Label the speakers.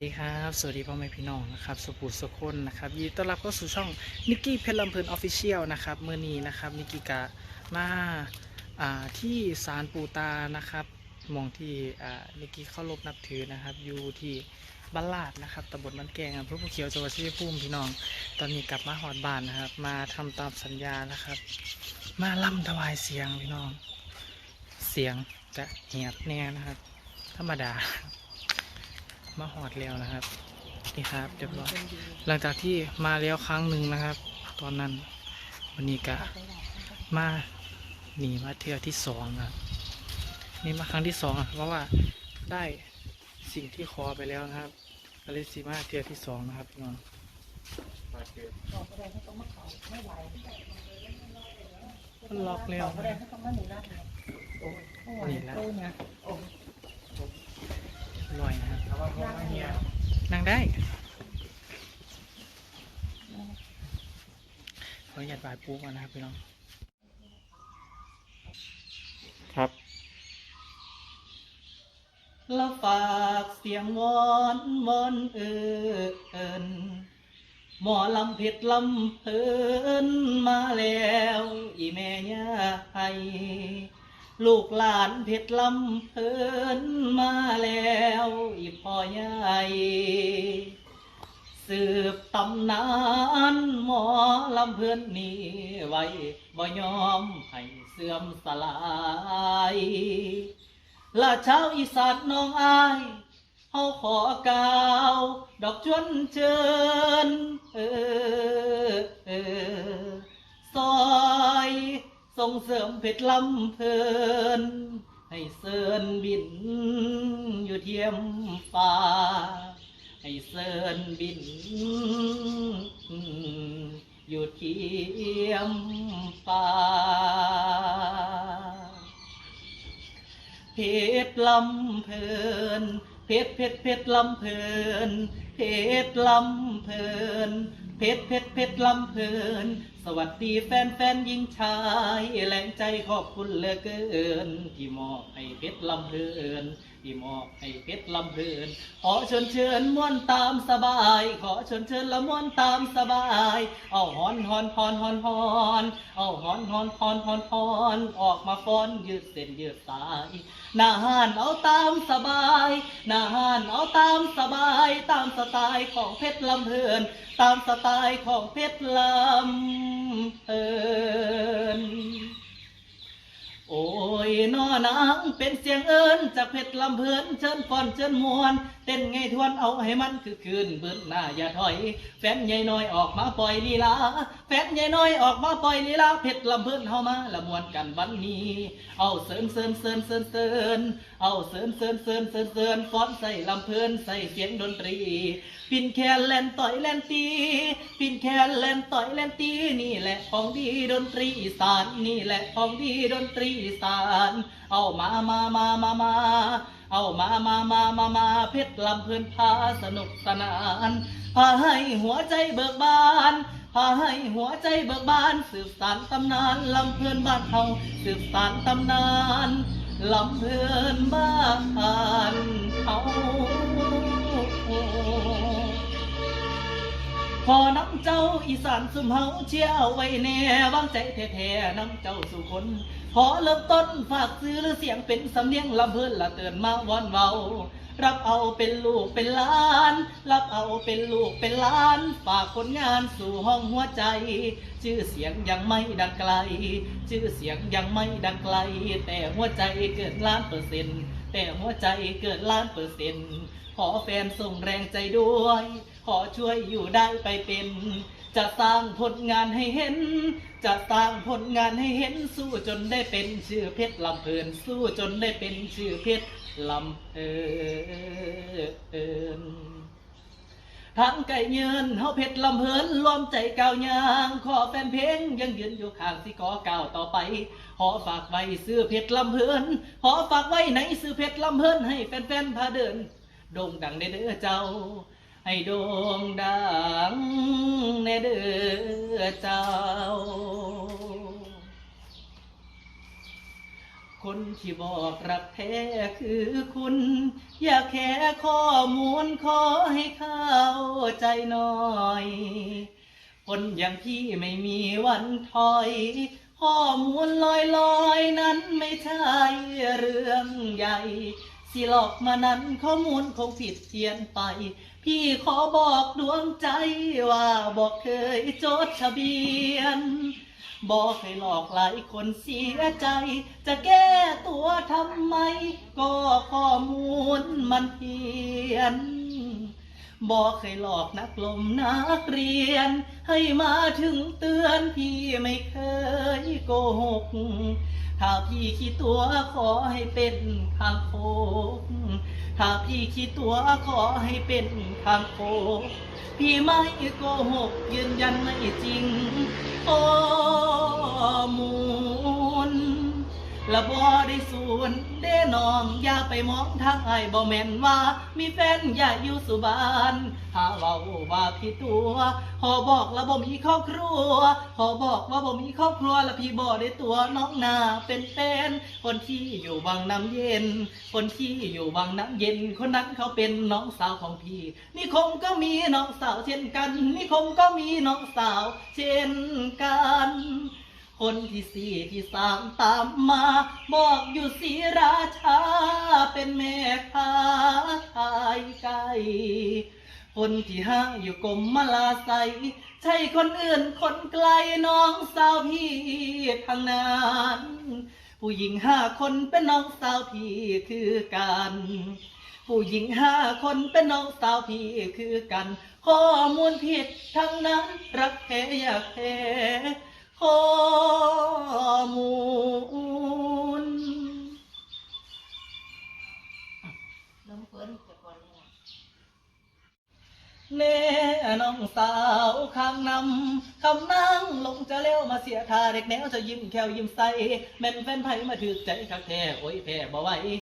Speaker 1: สวัสดีครับสวัสดีพ่อแม่พี่น้องนะครับสุภูสุคนนะครับยินดีต้อนรับเข้าสู่ช่องนิกกี้เพชรลำเพลินออฟฟิเชียลนะครับเมื่อนี้นะครับนิกกี้กะมาอ่าที่ศาลปูตานะครับมองที่อ่านิกกี้เข้ารบนับถือนะครับ อยู่ที่บ้านลาดนะครับตำบลบ้านแกงอำเภอภูเขียวจังหวัดชัยภูมิพี่น้อง ตอนนี้กลับมาหอดบ้านนะครับ มาทำตามสัญญานะครับ มาล่ำถวายเสียงพี่น้อง เสียงจะเหียบแน่นะครับ ธรรมดา มาหอดแล้วนะครับ นี่ครับเรียบร้อยหลังจากที่มาแล้วครั้งหนึ่งนะครับ ตอนนั้นวันนี้กะมาหนีมาเทือที่สองนะครับนี่มาครั้งที่สองเพราะว่าได้สิ่งที่ขอไปแล้วนะครับก็เลยสีมาเทือที่สองนะครับพี่น้องมันล็อกแล้วนะนี่แล้ว ลอยนะครับนั่งได้ขออนุญาตบายปูก่อนนะครับพี่น้อง ครับแล้วฝากเสียงวอนวอนเอินหมอลำเผ็ดลำเพลินมาแล้ว อีแม่ย่าไอ ลูกหลานเผ็ดลำเพลินมาแล้วอีพ่อใหญ่สืบตำนานหมอลำเพื่อนนี้ไว้บ่ยอมให้เสื่อมสลายละชาวอีสานน้องอายเฮาขอกล่าว ดอกจวนเชิญ ส่งเสริมเพชรลำเพลิน ให้เสินบินอยู่เทียมฟ้า ให้เสินบิน อยู่เทียมฟ้าเพชรลำเพลินเพชรเพชรเพชรลำเพลินเพชรลำเพลิน เพชรเพชรเพชรลำเพลิน สวัสดีแฟนแฟนยิงชาย แรงใจขอบคุณเหลือเกิน ที่มอบให้เพชรลำเพลิน ที่มอบให้เพชรลำเพลิน ขอเชิญเชิญม่วนตามสบาย ขอเชิญเชิญละม่วนตามสบาย เอาหอนหอนหอนหอนหอนเอาหอนหอนหอนหอนหอนออกมาฟ้อนยืดเส้นยืดสายหน้าห้านเอาตามสบายหน้าห้านเอาตามสบาย ตามสไตล์ของเพชรลำเพลิน ตามสไตล์ของเพชรลำเพลิน โอ้ยนอนางเป็นเสียงเอิญจากเพชรลำเพลินเชิญฟอนเชิญมวน เต้นไงทวนเอาให้มันคือคืนเบิ้นหน้าอย่าถอย แฟนใหญ่น้อยออกมาปล่อยลีลา แฟนใหญ่น้อยออกมาปล่อยลีลาเพชรลำเพลินเฮามาละมวนกันวันนี้ เอาเสริญเสริญเสริญเสริญเสริญเอาเสริญเสริญเสริญเสริญเสริญฟ้อนใส่ลำเพลินใส่เสียงดนตรี ปินแคนแลนต่อยแลนตี ปินแคนแลนต่อยแลนตีนี่แหละของดีดนตรีอีสานนี่แหละของดีดนตรีอีสาน เอามามามามามา เอามามามามามาเพชรลำเพลินพาสนุกสนานพาให้หัวใจเบิกบานพาให้หัวใจเบิกบาน สืบสานตำนานลำเพลินบ้านเฮาสืบสานตำนานลำเพลินบ้านเฮา ขอน้ำเจ้าอีสานสุมเฮาเชี่ยวไว้แน่วางใจแท้ๆน้ำเจ้าสุคน ขอเริ่มต้นฝากซื้อหรือเสียงเป็นสำเนียงลำเพิ่นละเตือนมาวอนเว้ารับเอาเป็นลูกเป็นหล้าน รับเอาเป็นลูกเป็นหล้านฝากผลงานสู่ห้องหัวใจ ชื่อเสียงยังไม่ดังไกล ชื่อเสียงยังไม่ดังไกล แต่หัวใจเกินล้านเปอร์เซ็นต์แต่หัวใจเกินล้านเปอร์เซ็นต์ ขอแฟนส่งแรงใจด้วย ขอช่วยอยู่ได้ไปเป็น จะสร้างผลงานให้เห็น จะสร้างผลงานให้เห็นสู้จนได้เป็นชื่อเพชรลำเพลินสู้จนได้เป็นชื่อเพชรลำเพลินทางไก่เงินเฮาเพชรลำเพลินรวมใจก้าวยางขอแฟนเพลงยังยืนอยู่ข้างสิขอก้าวต่อไป ขอฝากไว้ซื้อเพชรลำเพลินขอฝากไว้ในซื้อเพชรลำเพลินให้แฟนๆพาเดิน โด่งดังในเด้อเจ้า ให้โด่งดังในเด้อเจ้า คนที่บอกรักแท้คือคุณ อย่าแค่ข้อมูลขอให้เข้าใจหน่อยคนอย่างพี่ไม่มีวันถอย ข้อมูลลอยลอยๆนั้นไม่ใช่เรื่องใหญ่ สิหลอกมานั้นข้อมูลคงผิดเพี้ยนไป พี่ขอบอกดวงใจว่าบอกเคยจดทะเบียน บอกให้หลอกหลายคนเสียใจ จะแก้ตัวทำไม ก็ข้อมูลมันเพี้ยน บอกให้หลอกนักลมนักเรียน ให้มาถึงเตือนพี่ไม่เคยโกหก ถ้าพี่คิดตัวขอให้เป็นทางโคกถ้าพี่คิดตัวขอให้เป็นทางโคกพี่ไม่โกหกยืนยันไม่จริงข้อมูลละบ่ได้ส นเด้น้องอย่าไปมองทางไอ้บ่แม่นว่า มีแฟนอย่าอยู่สุบานถ้าเว้าว่าพี่ตัวพอบอกแล้วบ่มีครอบครัวพอบอกว่าบ่มีครอบครัวแล้วพี่บ่ได้ตัวน้องนาเป็นแฟนคนที่อยู่วังน้ำเย็น คนที่อยู่วังน้ำเย็น คนนั้นเขาเป็นน้องสาวของพี่นี่คงก็มีน้องสาวเช่นกันนี่คงก็มีน้องสาวเช่นกัน คนที่สี่ที่สามตามมา บอกอยู่ศรีราชา เป็นแม่ค้าขายไก่คนที่ห้าอยู่กรมมาลาไซใช่คนอื่นคนไกลน้องสาวพี่ทางนั้นผู้หญิงห้าคนเป็นน้องสาวพี่คือกัน ผู้หญิงห้าคนเป็นน้องสาวพี่คือกัน ข้อมูลผิดทั้งนั้นรักแท้อยากแท้ ข้อมูล
Speaker 2: น้องเพิ่นจะก่อนเนี่ย
Speaker 1: แน่น้องสาวข้างนำคำนั่งลงจะเลี้ยวมาเสียท่าเด็กแนวจะยิ้มแควยิ้มใสแม่นแฟนไผมาถือใจคักแท้โอ้ยแพ้บ่ไหว